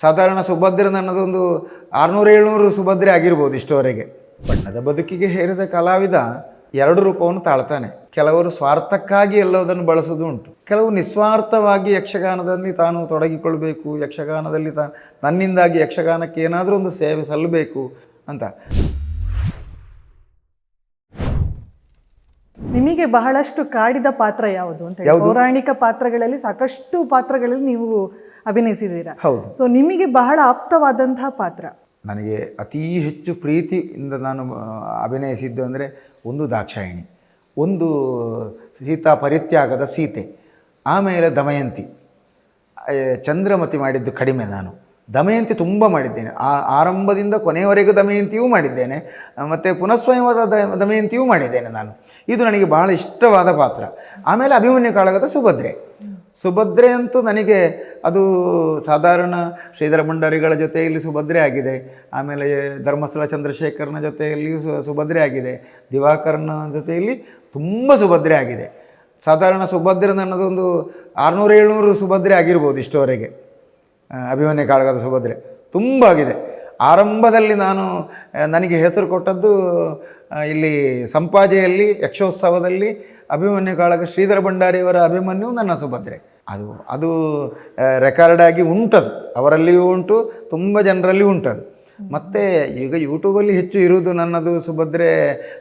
ಸಾಧಾರಣ ಸುಭದ್ರೆ ನನ್ನದೊಂದು ಆರುನೂರು ಏಳ್ನೂರು ಸುಭದ್ರೆ ಆಗಿರ್ಬೋದು ಇಷ್ಟವರೆಗೆ. ಬಣ್ಣದ ಬದುಕಿಗೆ ಹೇರಿದ ಕಲಾವಿದ ಎರಡು ರೂಪವನ್ನು ತಾಳ್ತಾನೆ. ಕೆಲವರು ಸ್ವಾರ್ಥಕ್ಕಾಗಿ ಎಲ್ಲವುದನ್ನು ಬಳಸೋದು ಉಂಟು ಕೆಲವು ನಿಸ್ವಾರ್ಥವಾಗಿ ಯಕ್ಷಗಾನದಲ್ಲಿ ತಾನು ತೊಡಗಿಕೊಳ್ಬೇಕು, ಯಕ್ಷಗಾನದಲ್ಲಿ ತಾ ನನ್ನಿಂದಾಗಿ ಯಕ್ಷಗಾನಕ್ಕೆ ಏನಾದರೂ ಒಂದು ಸೇವೆ ಸಲ್ಲಬೇಕು ಅಂತ. ನಿಮಗೆ ಬಹಳಷ್ಟು ಕಾಡಿದ ಪಾತ್ರ ಯಾವುದು ಅಂತ ಹೇಳಿ. ಪೌರಾಣಿಕ ಪಾತ್ರಗಳಲ್ಲಿ ಸಾಕಷ್ಟು ಪಾತ್ರಗಳಲ್ಲಿ ನೀವು ಅಭಿನಯಿಸಿದ್ದೀರಾ? ಹೌದು. ಸೊ ನಿಮಗೆ ಬಹಳ ಆಪ್ತವಾದಂತಹ ಪಾತ್ರ. ನನಗೆ ಅತಿ ಹೆಚ್ಚು ಪ್ರೀತಿಯಿಂದ ನಾನು ಅಭಿನಯಿಸಿದ್ದು ಅಂದರೆ ಒಂದು ದಾಕ್ಷಾಯಿಣಿ ಒಂದು ಸೀತಾ ಪರಿತ್ಯಾಗದ ಸೀತೆ ಆಮೇಲೆ ದಮಯಂತಿ ಚಂದ್ರಮತಿ ಮಾಡಿದ್ದು ಕಡಿಮೆ ನಾನು. ದಮಯಂತಿ ತುಂಬ ಮಾಡಿದ್ದೇನೆ. ಆ ಆರಂಭದಿಂದ ಕೊನೆಯವರೆಗೂ ದಮಯಂತಿಯೂ ಮಾಡಿದ್ದೇನೆ. ಮತ್ತು ಪುನಃಸ್ವಯಂವಾದ ದ- ದಮಯಂತಿಯೂ ಮಾಡಿದ್ದೇನೆ ನಾನು. ಇದು ನನಗೆ ಬಹಳ ಇಷ್ಟವಾದ ಪಾತ್ರ. ಆಮೇಲೆ ಅಭಿಮನ್ಯು ಕಾಳಗದ ಸುಭದ್ರೆ. ಸುಭದ್ರೆ ಅಂತೂ ನನಗೆ ಅದು ಸಾಧಾರಣ ಶ್ರೀಧರ ಭಂಡಾರಿಗಳ ಜೊತೆಯಲ್ಲಿ ಸುಭದ್ರೆ ಆಗಿದೆ. ಆಮೇಲೆ ಧರ್ಮಸ್ಥಳ ಚಂದ್ರಶೇಖರನ ಜೊತೆಯಲ್ಲಿಯೂ ಸು, ಸುಭದ್ರೆ ಆಗಿದೆ. ದಿವಾಕರನ ಜೊತೆಯಲ್ಲಿ ತುಂಬ ಸುಭದ್ರೆ ಆಗಿದೆ. ಸಾಧಾರಣ ಸುಭದ್ರೆ ನನ್ನದೊಂದು ಆರುನೂರು ಏಳ್ನೂರು ಸುಭದ್ರೆ ಆಗಿರ್ಬೋದು ಇಷ್ಟವರೆಗೆ. ಅಭಿಮನ್ಯು ಕಾಳಗದ ಸುಭದ್ರೆ. ತುಂಬ ಆಗಿದೆ. ಆರಂಭದಲ್ಲಿ ನಾನು ನನಗೆ ಹೆಸರು ಕೊಟ್ಟದ್ದು ಇಲ್ಲಿ ಸಂಪಾಜೆಯಲ್ಲಿ, ಯಕ್ಷೋತ್ಸವದಲ್ಲಿ ಅಭಿಮನ್ಯು ಕಾಳಗ ಶ್ರೀಧರ ಭಂಡಾರಿಯವರ ಅಭಿಮನ್ಯು ನನ್ನ ಸುಭದ್ರೆ. ಅದು ಅದು ರೆಕಾರ್ಡ್ ಆಗಿ ಉಂಟದು. ಅವರಲ್ಲಿಯೂ ಉಂಟು, ತುಂಬ ಜನರಲ್ಲಿ ಉಂಟದು. ಮತ್ತು ಈಗ ಯೂಟ್ಯೂಬಲ್ಲಿ ಹೆಚ್ಚು ಇರುವುದು ನನ್ನದು ಸುಭದ್ರೆ,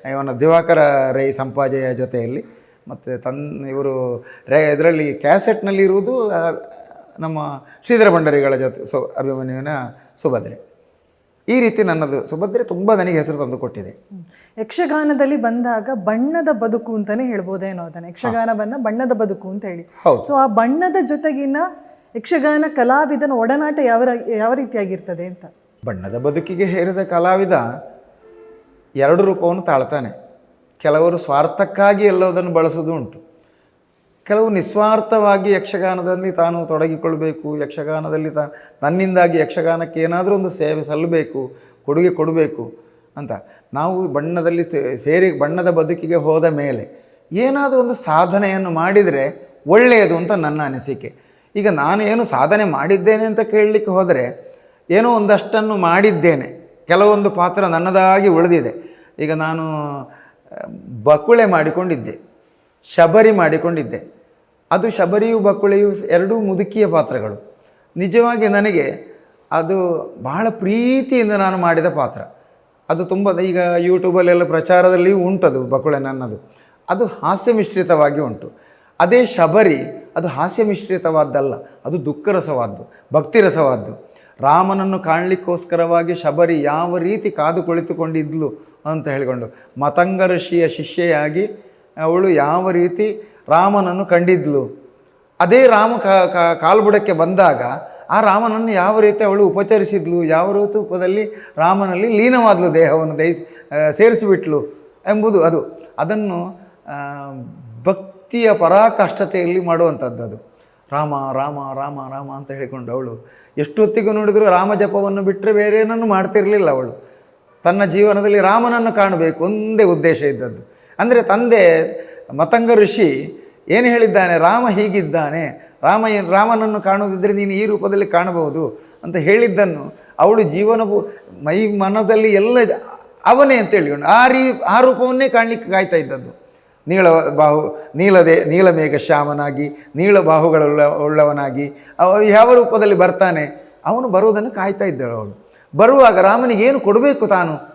ಇವನ ದಿವಾಕರ ರೈ ಸಂಪಾಜೆಯ ಜೊತೆಯಲ್ಲಿ. ಮತ್ತು ತನ್, ಇವರು ರೇ, ಇದರಲ್ಲಿ ಕ್ಯಾಸೆಟ್ನಲ್ಲಿ ಇರುವುದು ನಮ್ಮ ಶ್ರೀಧರ ಭಂಡಾರಿಗಳ ಜೊತೆ ಸೊ ಅಭಿಮನ್ಯುವಿನ ಸುಭದ್ರೆ. ಈ ರೀತಿ ನನ್ನದು ಸುಭದ್ರೆ ತುಂಬ ನನಗೆ ಹೆಸರು ತಂದು ಕೊಟ್ಟಿದೆ. ಯಕ್ಷಗಾನದಲ್ಲಿ ಬಂದಾಗ ಬಣ್ಣದ ಬದುಕು ಅಂತಾನೆ ಹೇಳ್ಬೋದೇನೋ ಅದನ್ನು ಯಕ್ಷಗಾನವನ್ನು ಬಣ್ಣದ ಬದುಕು ಅಂತ ಹೇಳಿ. ಸೊ ಆ ಬಣ್ಣದ ಜೊತೆಗಿನ ಯಕ್ಷಗಾನ ಕಲಾವಿದನ ಒಡನಾಟ ಯಾವ ಯಾವ ರೀತಿಯಾಗಿರ್ತದೆ ಅಂತ? ಬಣ್ಣದ ಬದುಕಿಗೆ ಹೇರಿದ ಕಲಾವಿದ ಎರಡು ರೂಪವನ್ನು ತಾಳ್ತಾನೆ. ಕೆಲವರು ಸ್ವಾರ್ಥಕ್ಕಾಗಿ ಎಲ್ಲೋದನ್ನು ಬಳಸೋದು ಉಂಟು. ಕೆಲವು ನಿಸ್ವಾರ್ಥವಾಗಿ ಯಕ್ಷಗಾನದಲ್ಲಿ ತಾನು ತೊಡಗಿಕೊಳ್ಬೇಕು. ಯಕ್ಷಗಾನದಲ್ಲಿ ತಾ, ನನ್ನಿಂದಾಗಿ ಯಕ್ಷಗಾನಕ್ಕೆ ಏನಾದರೂ ಒಂದು ಸೇವೆ ಸಲ್ಲಬೇಕು, ಕೊಡುಗೆ ಕೊಡಬೇಕು ಅಂತ. ನಾವು ಬಣ್ಣದಲ್ಲಿ ಸೇರಿ ಬಣ್ಣದ ಬದುಕಿಗೆ ಹೋದ ಮೇಲೆ ಏನಾದರೂ ಒಂದು ಸಾಧನೆಯನ್ನು ಮಾಡಿದರೆ ಒಳ್ಳೆಯದು ಅಂತ ನನ್ನ ಅನಿಸಿಕೆ. ಈಗ ನಾನು ಏನು ಸಾಧನೆ ಮಾಡಿದ್ದೇನೆ ಅಂತ ಕೇಳಲಿಕ್ಕೆ ಹೋದರೆ ಏನೋ ಒಂದಷ್ಟನ್ನು ಮಾಡಿದ್ದೇನೆ. ಕೆಲವೊಂದು ಪಾತ್ರ ನನ್ನದಾಗಿ ಉಳಿದಿದೆ. ಈಗ ನಾನು ಬಕುಳೆ ಮಾಡಿಕೊಂಡಿದ್ದೆ. ಶಬರಿ ಮಾಡಿಕೊಂಡಿದ್ದೆ. ಅದು ಶಬರಿಯು ಬಕ್ಕುಳೆಯು ಎರಡೂ ಮುದುಕಿಯ ಪಾತ್ರಗಳು. ನಿಜವಾಗಿ ನನಗೆ ಅದು ಬಹಳ ಪ್ರೀತಿಯಿಂದ ನಾನು ಮಾಡಿದ ಪಾತ್ರ. ಅದು ತುಂಬ ಈಗ ಯೂಟ್ಯೂಬಲ್ಲೆಲ್ಲ ಪ್ರಚಾರದಲ್ಲಿಯೂ ಉಂಟದು ಬಕುಳೆ ನನ್ನದು. ಅದು ಹಾಸ್ಯ ಮಿಶ್ರಿತವಾಗಿ ಉಂಟು. ಅದೇ ಶಬರಿ ಅದು ಹಾಸ್ಯ ಮಿಶ್ರಿತವಾದ್ದಲ್ಲ ಅದು ದುಃಖರಸವಾದ್ದು, ಭಕ್ತಿರಸವಾದ್ದು. ರಾಮನನ್ನು ಕಾಣಲಿಕ್ಕೋಸ್ಕರವಾಗಿ ಶಬರಿ ಯಾವ ರೀತಿ ಕಾದು ಕುಳಿತುಕೊಂಡಿದ್ಲು ಅಂತ ಹೇಳಿಕೊಂಡು ಮತಂಗ ಋಷಿಯ ಶಿಷ್ಯೆಯಾಗಿ ಅವಳು ಯಾವ ರೀತಿ ರಾಮನನ್ನು ಕಂಡಿದ್ಲು? ಅದೇ ರಾಮ ಕಾಲ್ಬುಡಕ್ಕೆ ಬಂದಾಗ ಆ ರಾಮನನ್ನು ಯಾವ ರೀತಿ ಅವಳು ಉಪಚರಿಸಿದ್ಲು? ಯಾವ ರೂಪದಲ್ಲಿ ರಾಮನಲ್ಲಿ ಲೀನವಾದ್ಲು ದೇಹವನ್ನು ದಯಿಸಿ ಸೇರಿಸಿಬಿಟ್ಲು ಎಂಬುದು ಅದು. ಅದನ್ನು ಭಕ್ತಿಯ ಪರಾಕಾಷ್ಠತೆಯಲ್ಲಿ ಮಾಡುವಂಥದ್ದು ಅದು ರಾಮ ರಾಮ ರಾಮ ರಾಮ ಅಂತ ಹೇಳಿಕೊಂಡು ಅವಳು ಎಷ್ಟೊತ್ತಿಗೂ ನೋಡಿದರೂ ರಾಮ ಜಪವನ್ನು ಬಿಟ್ಟರೆ ಬೇರೆ ಏನನ್ನು ಮಾಡ್ತಿರಲಿಲ್ಲ ಅವಳು. ತನ್ನ ಜೀವನದಲ್ಲಿ ರಾಮನನ್ನು ಕಾಣಬೇಕು ಒಂದೇ ಉದ್ದೇಶ ಇದ್ದದ್ದು. ಅಂದರೆ ತಂದೆ ಮತಂಗ ಋಷಿ ಏನು ಹೇಳಿದ್ದಾನೆ? ರಾಮ ಹೀಗಿದ್ದಾನೆ. ರಾಮ ರಾಮನನ್ನು ಕಾಣುವುದಿದ್ದರೆ ನೀನು ಈ ರೂಪದಲ್ಲಿ ಕಾಣಬಹುದು ಅಂತ ಹೇಳಿದ್ದನ್ನು ಅವಳು ಜೀವನವು ಮೈ ಮನದಲ್ಲಿ ಎಲ್ಲ ಅವನೇ ಅವನೇ ಅಂತೇಳಿ ಆ ರೀ ಆ ರೂಪವನ್ನೇ ಕಾಣಲಿಕ್ಕೆ ಕಾಯ್ತಾ ಇದ್ದದ್ದು. ನೀಳ ಬಾಹು ನೀಲದೆ ನೀಲಮೇಘ ಶ್ಯಾಮನಾಗಿ, ನೀಳ ಬಾಹುಗಳುಳ್ಳ ಉಳ್ಳವನಾಗಿ, ಅವ ಯಾವ ರೂಪದಲ್ಲಿ ಬರ್ತಾನೆ? ಅವನು ಬರುವುದನ್ನು ಕಾಯ್ತಾ ಇದ್ದಳು ಅವಳು. ಬರುವಾಗ ರಾಮನಿಗೆ ಏನು ಕೊಡಬೇಕು ತಾನು?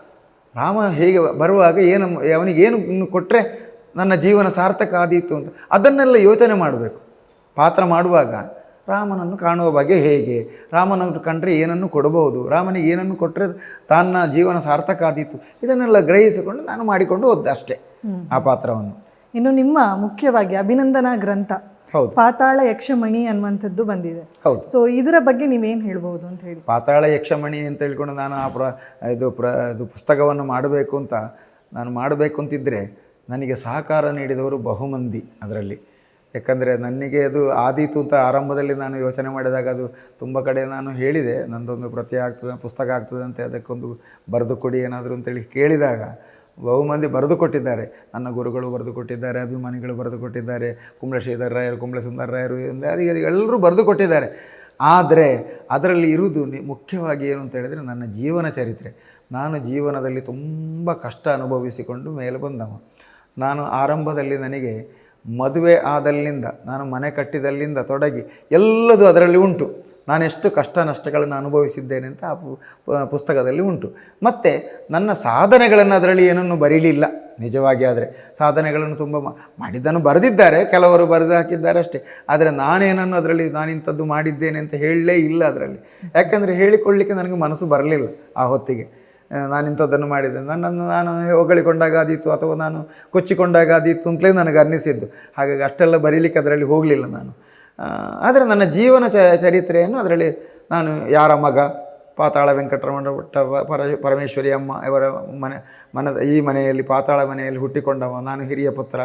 ರಾಮ ಹೇಗೆ ಬರುವಾಗ ಏನು ಅವನಿಗೇನು ಏನು ಕೊಟ್ಟರೆ ನನ್ನ ಜೀವನ ಸಾರ್ಥಕ ಆದೀತು ಅಂತ. ಅದನ್ನೆಲ್ಲ ಯೋಚನೆ ಮಾಡಬೇಕು. ಪಾತ್ರ ಮಾಡುವಾಗ ರಾಮನನ್ನು ಕಾಣುವ ಬಗ್ಗೆ ಹೇಗೆ? ರಾಮನನ್ನು ಕಂಡ್ರೆ ಏನನ್ನು ಕೊಡಬಹುದು? ರಾಮನಿಗೆ ಏನನ್ನು ಕೊಟ್ಟರೆ ತನ್ನ ಜೀವನ ಸಾರ್ಥಕ ಆದೀತು? ಇದನ್ನೆಲ್ಲ ಗ್ರಹಿಸಿಕೊಂಡು ನಾನು ಮಾಡಿಕೊಂಡು ಹೋದ್ದೆ ಅಷ್ಟೇ ಆ ಪಾತ್ರವನ್ನು. ಇನ್ನು ನಿಮ್ಮ ಮುಖ್ಯವಾಗಿ ಅಭಿನಂದನಾ ಗ್ರಂಥ. ಪಾತಾಳ ಯಕ್ಷಮಣಿ ಅನ್ನುವಂಥದ್ದು ಬಂದಿದೆ. ಹೌದು. ಸೊ ಇದರ ಬಗ್ಗೆ ನೀವೇನು ಹೇಳ್ಬೋದು ಅಂತ ಹೇಳಿ. ಪಾತಾಳ ಯಕ್ಷಮಣಿ ಅಂತ ಹೇಳ್ಕೊಂಡು ನಾನು ಆ ಪ್ರ ಇದು ಪ್ರ ಇದು ಪುಸ್ತಕವನ್ನು ಮಾಡಬೇಕು ಅಂತ ನಾನು ಮಾಡಬೇಕು ಅಂತಿದ್ದರೆ ನನಗೆ ಸಹಕಾರ ನೀಡಿದವರು ಬಹುಮಂದಿ ಅದರಲ್ಲಿ. ಯಾಕಂದರೆ ನನಗೆ ಅದು ಆದೀತು ಅಂತ ಆರಂಭದಲ್ಲಿ ನಾನು ಯೋಚನೆ ಮಾಡಿದಾಗ ಅದು ತುಂಬ ಕಡೆ ನಾನು ಹೇಳಿದೆ ನಂದೊಂದು ಪ್ರತಿ ಆಗ್ತದೆ ಪುಸ್ತಕ ಆಗ್ತದೆ ಅಂತ ಅದಕ್ಕೊಂದು ಬರೆದು ಕೊಡಿ ಏನಾದರೂ ಅಂತೇಳಿ ಕೇಳಿದಾಗ ಬಹುಮಂದಿ ಬರೆದು ಕೊಟ್ಟಿದ್ದಾರೆ. ನನ್ನ ಗುರುಗಳು ಬರೆದು ಕೊಟ್ಟಿದ್ದಾರೆ, ಅಭಿಮಾನಿಗಳು ಬರೆದು ಕೊಟ್ಟಿದ್ದಾರೆ ಕುಂಬ್ಳಶ್ರೀಧರ್ ರಾಯರು, ಕುಂಬಳಸುಂದರ ರಾಯರು ಅದೀಗ ಎಲ್ಲರೂ ಬರೆದು ಕೊಟ್ಟಿದ್ದಾರೆ. ಆದರೆ ಅದರಲ್ಲಿ ಇರುವುದು ಮುಖ್ಯವಾಗಿ ಏನು ಅಂತ ಹೇಳಿದರೆ ನನ್ನ ಜೀವನ ಚರಿತ್ರೆ. ನಾನು ಜೀವನದಲ್ಲಿ ತುಂಬ ಕಷ್ಟ ಅನುಭವಿಸಿಕೊಂಡು ಮೇಲೆ ಬಂದವ. ನಾನು ಆರಂಭದಲ್ಲಿ ನನಗೆ ಮದುವೆ ಆದಲ್ಲಿಂದ, ನಾನು ಮನೆ ಕಟ್ಟಿದಲ್ಲಿಂದ ತೊಡಗಿ ಎಲ್ಲದೂ ಅದರಲ್ಲಿ ಉಂಟು. ನಾನು ಎಷ್ಟು ಕಷ್ಟ ನಷ್ಟಗಳನ್ನು ಅನುಭವಿಸಿದ್ದೇನೆ ಅಂತ ಆ ಪುಸ್ತಕದಲ್ಲಿ ಉಂಟು. ಮತ್ತು ನನ್ನ ಸಾಧನೆಗಳನ್ನು ಅದರಲ್ಲಿ ಏನನ್ನು ಬರೀಲಿಲ್ಲ, ನಿಜವಾಗಿ ಆದರೆ. ಸಾಧನೆಗಳನ್ನು ತುಂಬ ಮಾಡಿದ್ದನ್ನು ಬರೆದಿದ್ದಾರೆ, ಕೆಲವರು ಬರೆದು ಹಾಕಿದ್ದಾರೆ ಅಷ್ಟೇ. ಆದರೆ ನಾನೇನನ್ನು ಅದರಲ್ಲಿ ನಾನಿಂಥದ್ದು ಮಾಡಿದ್ದೇನೆ ಅಂತ ಹೇಳಲೇ ಇಲ್ಲ ಅದರಲ್ಲಿ. ಯಾಕೆಂದರೆ ಹೇಳಿಕೊಳ್ಳಿಕ್ಕೆ ನನಗೆ ಮನಸ್ಸು ಬರಲಿಲ್ಲ ಆ ಹೊತ್ತಿಗೆ. ನಾನಿಂಥದ್ದನ್ನು ಮಾಡಿದ್ದೆ ನನ್ನನ್ನು ನಾನು ಹೊಗಳಿಕೊಂಡಾಗ ಆದೀತು, ಅಥವಾ ನಾನು ಕೊಚ್ಚಿಕೊಂಡಾಗ ಆದೀತು ಅಂತಲೇ ನನಗೆ ಅನ್ನಿಸಿದ್ದು. ಹಾಗಾಗಿ ಅಷ್ಟೆಲ್ಲ ಬರೀಲಿಕ್ಕೆ ಅದರಲ್ಲಿ ಹೋಗಲಿಲ್ಲ ನಾನು. ಆದರೆ ನನ್ನ ಜೀವನ ಚ, ಚರಿತ್ರೆಯನ್ನು ಅದರಲ್ಲಿ ನಾನು ಯಾರ ಮಗ? ಪಾತಾಳ ವೆಂಕಟರಮಣ ಪರ, ಪರಮೇಶ್ವರಿ ಅಮ್ಮ, ಇವರ ಮನೆ, ಮನದ, ಈ ಮನೆಯಲ್ಲಿ, ಪಾತಾಳ ಮನೆಯಲ್ಲಿ ಹುಟ್ಟಿಕೊಂಡವ, ನಾನು ಹಿರಿಯ ಪುತ್ರ,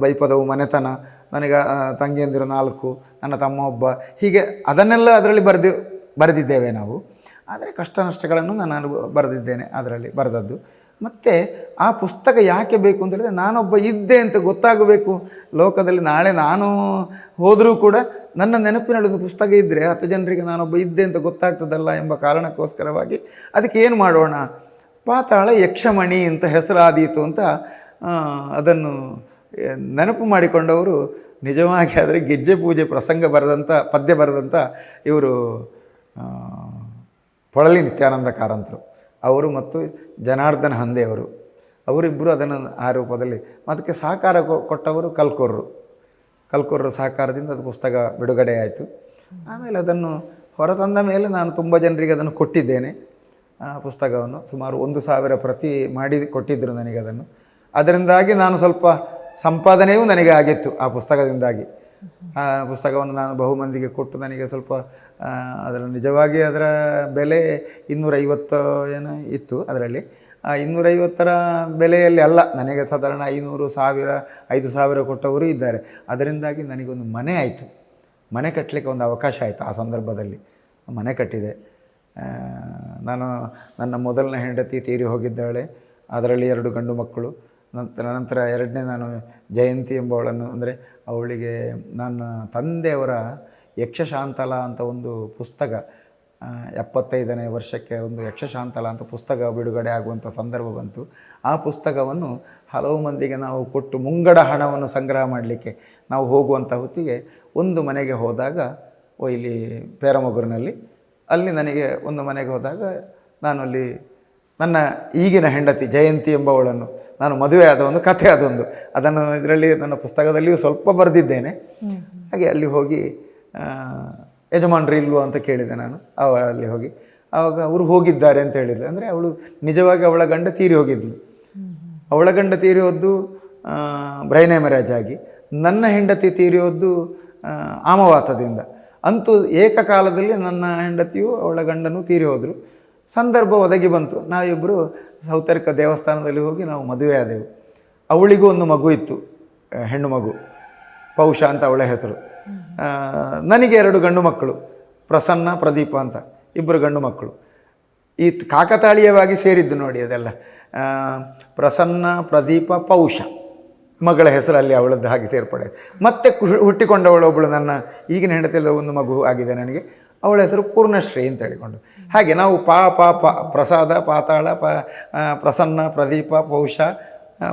ಬೈಪದವು ಮನೆತನ, ನನಗೆ ತಂಗಿಯಂದಿರು ನಾಲ್ಕು, ನನ್ನ ತಮ್ಮ ಒಬ್ಬ, ಹೀಗೆ ಅದನ್ನೆಲ್ಲ ಅದರಲ್ಲಿ ಬರೆದು, ಬರೆದಿದ್ದೇವೆ ನಾವು. ಆದರೆ ಕಷ್ಟ ನಷ್ಟಗಳನ್ನು ನಾನು ಬರೆದಿದ್ದೇನೆ ಅದರಲ್ಲಿ ಬರೆದದ್ದು. ಮತ್ತು ಆ ಪುಸ್ತಕ ಯಾಕೆ ಬೇಕು ಅಂತ ಹೇಳಿದ್ರೆ ನಾನೊಬ್ಬ ಇದ್ದೆ ಅಂತ ಗೊತ್ತಾಗಬೇಕು. ಲೋಕದಲ್ಲಿ ನಾಳೆ ನಾನು ಹೋದರೂ ಕೂಡ ನನ್ನ ನೆನಪಿನಲ್ಲಿ ಒಂದು ಪುಸ್ತಕ ಇದ್ದರೆ ಹತ್ತು ಜನರಿಗೆ ನಾನೊಬ್ಬ ಇದ್ದೆ ಅಂತ ಗೊತ್ತಾಗ್ತದಲ್ಲ ಎಂಬ ಕಾರಣಕ್ಕೋಸ್ಕರವಾಗಿ ಅದಕ್ಕೆ ಏನು ಮಾಡೋಣ? ಪಾತಾಳ ಯಕ್ಷಮಣಿ ಅಂತ ಹೆಸರಾದೀತು ಅಂತ ಅದನ್ನು ನೆನಪು ಮಾಡಿಕೊಂಡವರು ನಿಜವಾಗಿ ಆದರೆ ಗೆಜ್ಜೆ ಪೂಜೆ ಪ್ರಸಂಗ ಬರೆದಂಥ ಪದ್ಯ ಬರೆದಂಥ ಇವರು ಪೊಳಲಿ ನಿತ್ಯಾನಂದ ಕಾರಂತರು. ಅವರು ಮತ್ತು ಜನಾರ್ದನ ಹಂದೆಯವರು ಅವರಿಬ್ಬರು ಅದನ್ನು ಆ ರೂಪದಲ್ಲಿ ಅದಕ್ಕೆ ಸಹಕಾರ ಕೊಟ್ಟವರು ಕಲ್ಕೋರರು. ಕಲ್ಕೂರ್ರ ಸಹಕಾರದಿಂದ ಅದು ಪುಸ್ತಕ ಬಿಡುಗಡೆ ಆಯಿತು ಆಮೇಲೆ ಅದನ್ನು ಹೊರತಂದ ಮೇಲೆ ನಾನು ತುಂಬ ಜನರಿಗೆ ಅದನ್ನು ಕೊಟ್ಟಿದ್ದೇನೆ. ಆ ಪುಸ್ತಕವನ್ನು ಸುಮಾರು ಒಂದು ಸಾವಿರ ಪ್ರತಿ ಮಾಡಿ ಕೊಟ್ಟಿದ್ದರು ನನಗೆ ಅದನ್ನು. ಅದರಿಂದಾಗಿ ನಾನು ಸ್ವಲ್ಪ ಸಂಪಾದನೆಯೂ ನನಗೆ ಆಗಿತ್ತು ಆ ಪುಸ್ತಕದಿಂದಾಗಿ. ಆ ಪುಸ್ತಕವನ್ನು ನಾನು ಬಹುಮಂದಿಗೆ ಕೊಟ್ಟು ನನಗೆ ಸ್ವಲ್ಪ ಅದರ ನಿಜವಾಗಿ ಅದರ ಬೆಲೆ ಇನ್ನೂರೈವತ್ತು ಏನು ಇತ್ತು ಅದರಲ್ಲಿ. ಇನ್ನೂರೈವತ್ತರ ಬೆಲೆಯಲ್ಲಿ ಅಲ್ಲ, ನನಗೆ ಸಾಧಾರಣ ಐನೂರು ಸಾವಿರ, ಐದು ಸಾವಿರ ಕೊಟ್ಟವರು ಇದ್ದಾರೆ. ಅದರಿಂದಾಗಿ ನನಗೊಂದು ಮನೆ ಆಯಿತು. ಮನೆ ಕಟ್ಟಲಿಕ್ಕೆ ಒಂದು ಅವಕಾಶ ಆಯಿತು ಆ ಸಂದರ್ಭದಲ್ಲಿ. ಮನೆ ಕಟ್ಟಿದೆ. ನಾನು ನನ್ನ ಮೊದಲನೇ ಹೆಂಡತಿ ತೀರಿ ಹೋಗಿದ್ದಾಳೆ. ಅದರಲ್ಲಿ ಎರಡು ಗಂಡು ಮಕ್ಕಳು. ನಂತರ ನಂತರ ಎರಡನೇ ನಾನು ಜಯಂತಿ ಎಂಬವಳನ್ನು, ಅಂದರೆ ಅವಳಿಗೆ ನನ್ನ ತಂದೆಯವರ ಯಕ್ಷಶಾಂತಲ ಅಂತ ಒಂದು ಪುಸ್ತಕ ಎಪ್ಪತ್ತೈದನೇ ವರ್ಷಕ್ಕೆ ಒಂದು ಯಕ್ಷಶಾಂತಲ ಅಂತ ಪುಸ್ತಕ ಬಿಡುಗಡೆ ಆಗುವಂಥ ಸಂದರ್ಭ ಬಂತು. ಆ ಪುಸ್ತಕವನ್ನು ಹಲವು ಮಂದಿಗೆ ನಾವು ಕೊಟ್ಟು ಮುಂಗಡ ಹಣವನ್ನು ಸಂಗ್ರಹ ಮಾಡಲಿಕ್ಕೆ ನಾವು ಹೋಗುವಂಥ ಹೊತ್ತಿಗೆ ಒಂದು ಮನೆಗೆ ಹೋದಾಗ ಇಲ್ಲಿ ಪೇರಮೊಗರಿನಲ್ಲಿ, ಅಲ್ಲಿ ನನಗೆ ಒಂದು ಮನೆಗೆ ಹೋದಾಗ ನಾನು ಅಲ್ಲಿ ನನ್ನ ಈಗಿನ ಹೆಂಡತಿ ಜಯಂತಿ ಎಂಬವಳನ್ನು ನಾನು ಮದುವೆ ಆದ ಒಂದು ಕಥೆ ಅದೊಂದು. ಅದನ್ನು ಇದರಲ್ಲಿ ನನ್ನ ಪುಸ್ತಕದಲ್ಲಿಯೂ ಸ್ವಲ್ಪ ಬರೆದಿದ್ದೇನೆ. ಹಾಗೆ ಅಲ್ಲಿ ಹೋಗಿ ಯಜಮಾನ್ರು ಇಲ್ವೋ ಅಂತ ಕೇಳಿದೆ ನಾನು. ಅವ ಅಲ್ಲಿ ಹೋಗಿ. ಆವಾಗ ಅವರು ಹೋಗಿದ್ದಾರೆ ಅಂತ ಹೇಳಿದ್ರು. ಅಂದರೆ ಅವಳು ನಿಜವಾಗಿ ಅವಳ ಗಂಡ ತೀರಿ ಹೋಗಿದ್ಲು. ಅವಳ ಗಂಡ ತೀರಿ ಹೋದ್ದು ಬ್ರೈನೇಮರಾಜ್ ಆಗಿ. ನನ್ನ ಹೆಂಡತಿ ತೀರಿ ಹೋದ್ದು ಆಮವಾತದಿಂದ. ಅಂತೂ ಏಕಕಾಲದಲ್ಲಿ ನನ್ನ ಹೆಂಡತಿಯು ಅವಳ ಗಂಡನೂ ತೀರಿ ಹೋದರು. ಸಂದರ್ಭ ಒದಗಿ ಬಂತು. ನಾವಿಬ್ಬರು ಸೌತರ್ಕ ದೇವಸ್ಥಾನದಲ್ಲಿ ಹೋಗಿ ನಾವು ಮದುವೆ ಆದೆವು. ಅವಳಿಗೂ ಒಂದು ಮಗು ಇತ್ತು ಹೆಣ್ಣು ಮಗು. ಪೌಷ ಅಂತ ಅವಳ ಹೆಸರು. ನನಗೆ ಎರಡು ಗಂಡು ಮಕ್ಕಳು, ಪ್ರಸನ್ನ, ಪ್ರದೀಪ ಅಂತ ಇಬ್ಬರು ಗಂಡು ಮಕ್ಕಳು. ಈ ಕಾಕತಾಳೀಯವಾಗಿ ಸೇರಿದ್ದು ನೋಡಿ ಅದೆಲ್ಲ. ಪ್ರಸನ್ನ, ಪ್ರದೀಪ, ಪೌಷ. ಮಗಳ ಹೆಸರಲ್ಲಿ ಅವಳದ್ದು ಹಾಗೆ ಸೇರ್ಪಡೆ ಮತ್ತೆ ಹುಟ್ಟಿಕೊಂಡವಳು ಒಬ್ಬಳು ನನ್ನ ಈಗಿನ ಹೆಂಡತಿಯಲ್ಲಿ ಒಂದು ಮಗು ಆಗಿದೆ ನನಗೆ. ಅವಳ ಹೆಸರು ಪೂರ್ಣಶ್ರೀ ಅಂತ ಹೇಳಿಕೊಂಡು. ಹಾಗೆ ನಾವು ಪಾ ಪಾ, ಪ, ಪ್ರಸಾದ, ಪಾತಾಳ, ಪ ಪ್ರಸನ್ನ, ಪ್ರದೀಪ, ಪೌಷ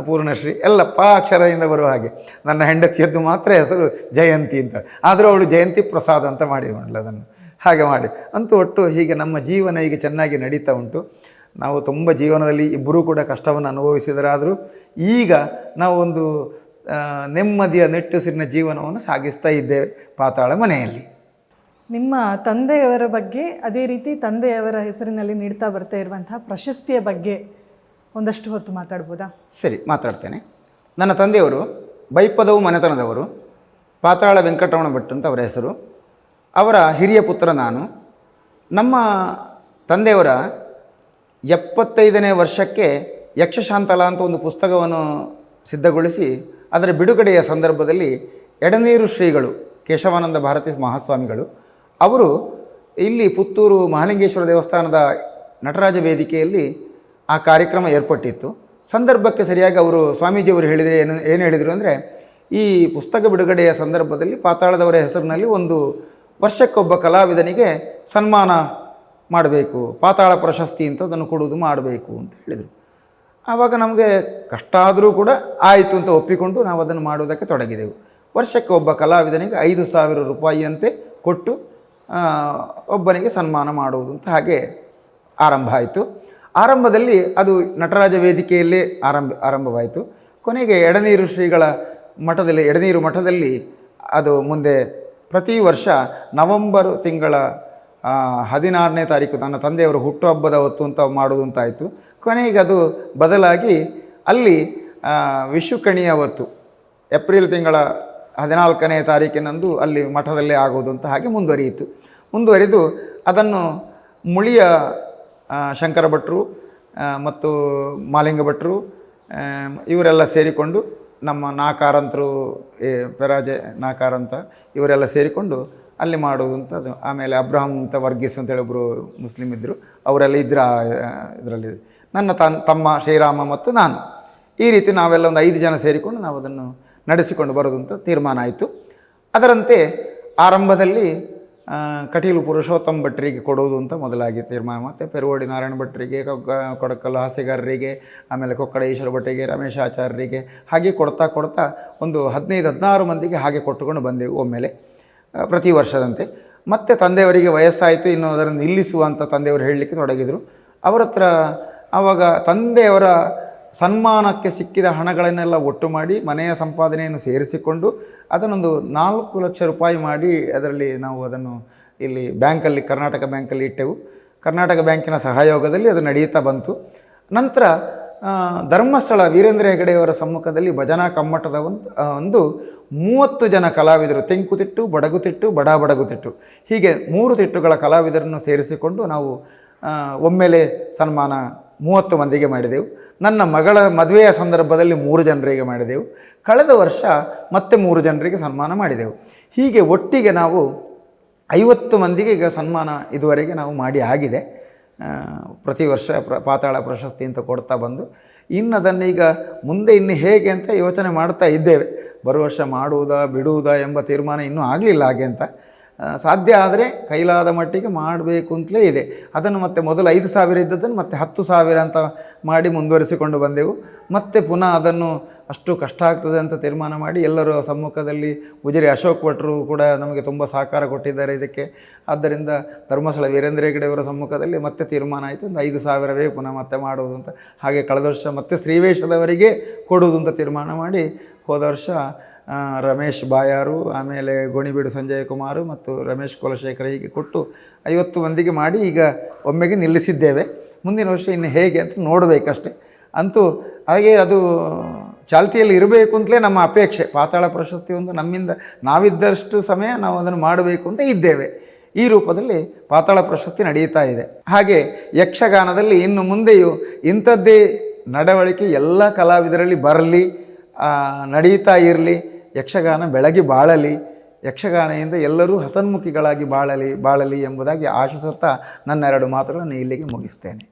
ಪೂರ್ಣಶ್ರೀ ಎಲ್ಲ ಪ ಅಕ್ಷರದಿಂದ ಬರುವ ಹಾಗೆ. ನನ್ನ ಹೆಂಡತಿಯದ್ದು ಮಾತ್ರ ಹೆಸರು ಜಯಂತಿ ಅಂತ. ಆದರೂ ಅವಳು ಜಯಂತಿ ಪ್ರಸಾದ ಅಂತ ಮಾಡಿಕೊಂಡ್ಳು ಅದನ್ನು. ಹಾಗೆ ಮಾಡಿ. ಅಂತೂ ಒಟ್ಟು ಹೀಗೆ ನಮ್ಮ ಜೀವನ ಈಗ ಚೆನ್ನಾಗಿ ನಡೀತಾ ಉಂಟು. ನಾವು ತುಂಬ ಜೀವನದಲ್ಲಿ ಇಬ್ಬರೂ ಕೂಡ ಕಷ್ಟವನ್ನು ಅನುಭವಿಸಿದರಾದರೂ ಈಗ ನಾವು ಒಂದು ನೆಮ್ಮದಿಯ ನೆಟ್ಟುಸಿರಿನ ಜೀವನವನ್ನು ಸಾಗಿಸ್ತಾ ಇದ್ದೇವೆ ಪಾತಾಳ ಮನೆಯಲ್ಲಿ. ನಿಮ್ಮ ತಂದೆಯವರ ಬಗ್ಗೆ ಅದೇ ರೀತಿ ತಂದೆಯವರ ಹೆಸರಿನಲ್ಲಿ ನೀಡ್ತಾ ಬರ್ತಾ ಇರುವಂತಹ ಪ್ರಶಸ್ತಿಯ ಬಗ್ಗೆ ಒಂದಷ್ಟು ಹೊತ್ತು ಮಾತಾಡ್ಬೋದಾ? ಸರಿ, ಮಾತಾಡ್ತೇನೆ. ನನ್ನ ತಂದೆಯವರು ಬೈಪದವು ಮನೆತನದವರು, ಪಾತಾಳ ವೆಂಕಟರಮಣ ಭಟ್ ಅಂತ ಅವರ ಹೆಸರು. ಅವರ ಹಿರಿಯ ಪುತ್ರ ನಾನು. ನಮ್ಮ ತಂದೆಯವರ ಎಪ್ಪತ್ತೈದನೇ ವರ್ಷಕ್ಕೆ ಯಕ್ಷಶಾಂತಲ ಅಂತ ಒಂದು ಪುಸ್ತಕವನ್ನು ಸಿದ್ಧಗೊಳಿಸಿ, ಅದರ ಬಿಡುಗಡೆಯ ಸಂದರ್ಭದಲ್ಲಿ ಎಡನೀರು ಶ್ರೀಗಳು ಕೇಶವಾನಂದ ಭಾರತಿ ಮಹಾಸ್ವಾಮಿಗಳು ಅವರು ಇಲ್ಲಿ ಪುತ್ತೂರು ಮಹಾಲಿಂಗೇಶ್ವರ ದೇವಸ್ಥಾನದ ನಟರಾಜ ವೇದಿಕೆಯಲ್ಲಿ ಆ ಕಾರ್ಯಕ್ರಮ ಏರ್ಪಟ್ಟಿತ್ತು. ಸಂದರ್ಭಕ್ಕೆ ಸರಿಯಾಗಿ ಅವರು ಸ್ವಾಮೀಜಿಯವರು ಹೇಳಿದರೆ ಏನು ಏನು ಹೇಳಿದರು ಅಂದರೆ, ಈ ಪುಸ್ತಕ ಬಿಡುಗಡೆಯ ಸಂದರ್ಭದಲ್ಲಿ ಪಾತಾಳದವರ ಹೆಸರಿನಲ್ಲಿ ಒಂದು ವರ್ಷಕ್ಕೊಬ್ಬ ಕಲಾವಿದನಿಗೆ ಸನ್ಮಾನ ಮಾಡಬೇಕು, ಪಾತಾಳ ಪ್ರಶಸ್ತಿ ಅಂತ ಅದನ್ನು ಕೊಡುವುದು ಮಾಡಬೇಕು ಅಂತ ಹೇಳಿದರು. ಆವಾಗ ನಮಗೆ ಕಷ್ಟ ಆದರೂ ಕೂಡ ಆಯಿತು ಅಂತ ಒಪ್ಪಿಕೊಂಡು ನಾವು ಅದನ್ನು ಮಾಡುವುದಕ್ಕೆ ತೊಡಗಿದೆವು. ವರ್ಷಕ್ಕೆ ಒಬ್ಬ ಕಲಾವಿದನಿಗೆ ಐದು ಸಾವಿರ ರೂಪಾಯಿಯಂತೆ ಕೊಟ್ಟು ಒಬ್ಬನಿಗೆ ಸನ್ಮಾನ ಮಾಡುವುದು ಅಂತ ಹಾಗೆ ಆರಂಭ ಆಯಿತು. ಆರಂಭದಲ್ಲಿ ಅದು ನಟರಾಜ ವೇದಿಕೆಯಲ್ಲೇ ಆರಂಭ, ಆರಂಭವಾಯಿತು. ಕೊನೆಗೆ ಎಡನೀರು ಶ್ರೀಗಳ ಮಠದಲ್ಲಿ, ಎಡನೀರು ಮಠದಲ್ಲಿ ಅದು ಮುಂದೆ ಪ್ರತಿ ವರ್ಷ ನವಂಬರ್ ತಿಂಗಳ ಹದಿನಾರನೇ ತಾರೀಕು ನನ್ನ ತಂದೆಯವರು ಹುಟ್ಟುಹಬ್ಬದ ಹೊತ್ತು ಅಂತ ಮಾಡುವುದು ಅಂತಾಯಿತು. ಕೊನೆಗೆ ಅದು ಬದಲಾಗಿ ಅಲ್ಲಿ ವಿಶುಕಣಿಯ ಹೊತ್ತು, ಏಪ್ರಿಲ್ ತಿಂಗಳ ಹದಿನಾಲ್ಕನೇ ತಾರೀಕಿನಂದು ಅಲ್ಲಿ ಮಠದಲ್ಲೇ ಆಗೋದು ಅಂತ ಹಾಗೆ ಮುಂದುವರಿಯಿತು. ಮುಂದುವರಿದು ಅದನ್ನು ಮುಳಿಯ ಶಂಕರ ಭಟ್ರು ಮತ್ತು ಮಾಲಿಂಗ ಭಟ್ರು ಇವರೆಲ್ಲ ಸೇರಿಕೊಂಡು ನಮ್ಮ ನಾಕಾರಂತರು ಪೆರಾಜೆ ನಾಕಾರಂತ ಇವರೆಲ್ಲ ಸೇರಿಕೊಂಡು ಅಲ್ಲಿ ಮಾಡೋದು ಅಂತ ಅದು. ಆಮೇಲೆ ಅಬ್ರಾಹಂ ಅಂತ ವರ್ಗೀಸ್ ಅಂತೇಳಿ ಒಬ್ಬರು ಮುಸ್ಲಿಂ ಇದ್ದರು ಅವರೆಲ್ಲ ಇದ್ರ ಇದರಲ್ಲಿ ನನ್ನ ತನ್, ತಮ್ಮ ಶ್ರೀರಾಮ ಮತ್ತು ನಾನು. ಈ ರೀತಿ ನಾವೆಲ್ಲ ಒಂದು ಐದು ಜನ ಸೇರಿಕೊಂಡು ನಾವು ಅದನ್ನು ನಡೆಸಿಕೊಂಡು ಬರೋದು ಅಂತ ತೀರ್ಮಾನ ಆಯಿತು. ಅದರಂತೆ ಆರಂಭದಲ್ಲಿ ಕಟೀಲು ಪುರುಷೋತ್ತಮ ಭಟ್ರಿಗೆ ಕೊಡೋದು ಅಂತ ಮೊದಲಾಗಿ ತೀರ್ಮಾನ. ಮತ್ತು ಪೆರುವಡಿ ನಾರಾಯಣ ಭಟ್ರಿಗೆ ಕೊಡಕಲ್ಲು ಹಾಸ್ಯಗಾರರಿಗೆ, ಆಮೇಲೆ ಕೊಕ್ಕಡ ಈಶ್ವರ ಭಟ್ರಿಗೆ, ರಮೇಶ್ ಆಚಾರ್ಯರಿಗೆ ಹಾಗೆ ಕೊಡ್ತಾ ಕೊಡ್ತಾ ಒಂದು ಹದಿನೈದು, ಹದಿನಾರು ಮಂದಿಗೆ ಹಾಗೆ ಕೊಟ್ಟುಕೊಂಡು ಬಂದೆವು ಒಮ್ಮೆಲೆ ಪ್ರತಿ ವರ್ಷದಂತೆ. ಮತ್ತೆ ತಂದೆಯವರಿಗೆ ವಯಸ್ಸಾಯಿತು, ಇನ್ನು ಅದನ್ನು ನಿಲ್ಲಿಸುವಂಥ ತಂದೆಯವರು ಹೇಳಲಿಕ್ಕೆ ತೊಡಗಿದರು. ಅವರ ಹತ್ರ ಆವಾಗ ತಂದೆಯವರ ಸನ್ಮಾನಕ್ಕೆ ಸಿಕ್ಕಿದ ಹಣಗಳನ್ನೆಲ್ಲ ಒಟ್ಟು ಮಾಡಿ ಮನೆಯ ಸಂಪಾದನೆಯನ್ನು ಸೇರಿಸಿಕೊಂಡು ಅದನ್ನೊಂದು ನಾಲ್ಕು ಲಕ್ಷ ರೂಪಾಯಿ ಮಾಡಿ ಅದರಲ್ಲಿ ನಾವು ಅದನ್ನು ಇಲ್ಲಿ ಬ್ಯಾಂಕಲ್ಲಿ, ಕರ್ನಾಟಕ ಬ್ಯಾಂಕಲ್ಲಿ ಇಟ್ಟೆವು. ಕರ್ನಾಟಕ ಬ್ಯಾಂಕಿನ ಸಹಯೋಗದಲ್ಲಿ ಅದು ನಡೆಯುತ್ತಾ ಬಂತು. ನಂತರ ಧರ್ಮಸ್ಥಳ ವೀರೇಂದ್ರ ಹೆಗಡೆಯವರ ಸಮ್ಮುಖದಲ್ಲಿ ಭಜನಾ ಕಮ್ಮಟದ ಒಂದು ಒಂದು ಮೂವತ್ತು ಜನ ಕಲಾವಿದರು ತೆಂಕುತಿಟ್ಟು ಬಡಗುತಿಟ್ಟು ಬಡ ಬಡಗುತಿಟ್ಟು ಹೀಗೆ ಮೂರು ತಿಟ್ಟುಗಳ ಕಲಾವಿದರನ್ನು ಸೇರಿಸಿಕೊಂಡು ನಾವು ಒಮ್ಮೆಲೆ ಸನ್ಮಾನ ಮೂವತ್ತು ಮಂದಿಗೆ ಮಾಡಿದೆವು. ನನ್ನ ಮಗಳ ಮದುವೆಯ ಸಂದರ್ಭದಲ್ಲಿ ಮೂರು ಜನರಿಗೆ ಮಾಡಿದೆವು. ಕಳೆದ ವರ್ಷ ಮತ್ತೆ ಮೂರು ಜನರಿಗೆ ಸನ್ಮಾನ ಮಾಡಿದೆವು. ಹೀಗೆ ಒಟ್ಟಿಗೆ ನಾವು ಐವತ್ತು ಮಂದಿಗೆ ಈಗ ಸನ್ಮಾನ ಇದುವರೆಗೆ ನಾವು ಮಾಡಿ ಆಗಿದೆ. ಪ್ರತಿ ವರ್ಷ ಪ್ರ, ಪಾತಾಳ ಪ್ರಶಸ್ತಿ ಅಂತ ಕೊಡ್ತಾ ಬಂದು. ಇನ್ನು ಅದನ್ನು ಈಗ ಮುಂದೆ ಇನ್ನು ಹೇಗೆ ಅಂತ ಯೋಚನೆ ಮಾಡ್ತಾ ಇದ್ದೇವೆ. ಬರುವ ವರ್ಷ ಮಾಡುವುದಾ, ಬಿಡುವುದಾ ಎಂಬ ತೀರ್ಮಾನ ಇನ್ನೂ ಆಗಲಿಲ್ಲ ಹಾಗೆ ಅಂತ. ಸಾಧ್ಯ ಆದರೆ ಕೈಲಾದ ಮಟ್ಟಿಗೆ ಮಾಡಬೇಕು ಅಂತಲೇ ಇದೆ. ಅದನ್ನು ಮತ್ತೆ ಮೊದಲು ಐದು ಸಾವಿರ ಇದ್ದದ್ದನ್ನು ಮತ್ತೆ ಹತ್ತು ಸಾವಿರ ಅಂತ ಮಾಡಿ ಮುಂದುವರಿಸಿಕೊಂಡು ಬಂದೆವು. ಮತ್ತೆ ಪುನಃ ಅದನ್ನು ಅಷ್ಟು ಕಷ್ಟ ಆಗ್ತದೆ ಅಂತ ತೀರ್ಮಾನ ಮಾಡಿ ಎಲ್ಲರೂ ಸಮ್ಮುಖದಲ್ಲಿ ಉಜಿರೆ ಅಶೋಕ್ ಭಟ್ರು ಕೂಡ ನಮಗೆ ತುಂಬ ಸಹಕಾರ ಕೊಟ್ಟಿದ್ದಾರೆ ಇದಕ್ಕೆ. ಆದ್ದರಿಂದ ಧರ್ಮಸ್ಥಳ ವೀರೇಂದ್ರ ಹೆಗಡೆಯವರ ಸಮ್ಮುಖದಲ್ಲಿ ಮತ್ತೆ ತೀರ್ಮಾನ ಆಯಿತು. ಒಂದು ಐದು ಸಾವಿರವೇ ಪುನಃ ಮತ್ತೆ ಮಾಡುವುದು ಅಂತ. ಹಾಗೆ ಕಳೆದ ವರ್ಷ ಮತ್ತೆ ಶ್ರೀವೇಶದವರಿಗೆ ಕೊಡುವುದು ಅಂತ ತೀರ್ಮಾನ ಮಾಡಿ ಹೋದ ವರ್ಷ ರಮೇಶ್ ಬಾಯಾರು, ಆಮೇಲೆ ಗೋಣಿಬೀಡು ಸಂಜಯ್ ಕುಮಾರ್ ಮತ್ತು ರಮೇಶ್ ಕುಲಶೇಖರ ಹೀಗೆ ಕೊಟ್ಟು ಐವತ್ತು ಮಂದಿಗೆ ಮಾಡಿ ಈಗ ಒಮ್ಮೆಗೆ ನಿಲ್ಲಿಸಿದ್ದೇವೆ. ಮುಂದಿನ ವರ್ಷ ಇನ್ನು ಹೇಗೆ ಅಂತ ನೋಡಬೇಕಷ್ಟೆ. ಅಂತೂ ಹಾಗೆ ಅದು ಚಾಲ್ತಿಯಲ್ಲಿ ಇರಬೇಕು ಅಂತಲೇ ನಮ್ಮ ಅಪೇಕ್ಷೆ. ಪಾತಾಳ ಪ್ರಶಸ್ತಿ ಒಂದು ನಮ್ಮಿಂದ ನಾವಿದ್ದಷ್ಟು ಸಮಯ ನಾವು ಅದನ್ನು ಮಾಡಬೇಕು ಅಂತ ಇದ್ದೇವೆ. ಈ ರೂಪದಲ್ಲಿ ಪಾತಾಳ ಪ್ರಶಸ್ತಿ ನಡೆಯುತ್ತಾ ಇದೆ. ಹಾಗೆ ಯಕ್ಷಗಾನದಲ್ಲಿ ಇನ್ನು ಮುಂದೆಯೂ ಇಂಥದ್ದೇ ನಡವಳಿಕೆ ಎಲ್ಲ ಕಲಾವಿದರಲ್ಲಿ ಬರಲಿ ನಡೀತಾ ಇರಲಿ. ಯಕ್ಷಗಾನ ಬೆಳಗಿ ಬಾಳಲಿ ಯಕ್ಷಗಾನೆಯಿಂದ ಎಲ್ಲರೂ ಹಸನ್ಮುಖಿಗಳಾಗಿ ಬಾಳಲಿ ಬಾಳಲಿ ಎಂಬುದಾಗಿ ಆಶಿಸುತ್ತಾ ನನ್ನ ಎರಡು ಮಾತುಗಳನ್ನು ಇಲ್ಲಿಗೆ ಮುಗಿಸ್ತೇನೆ.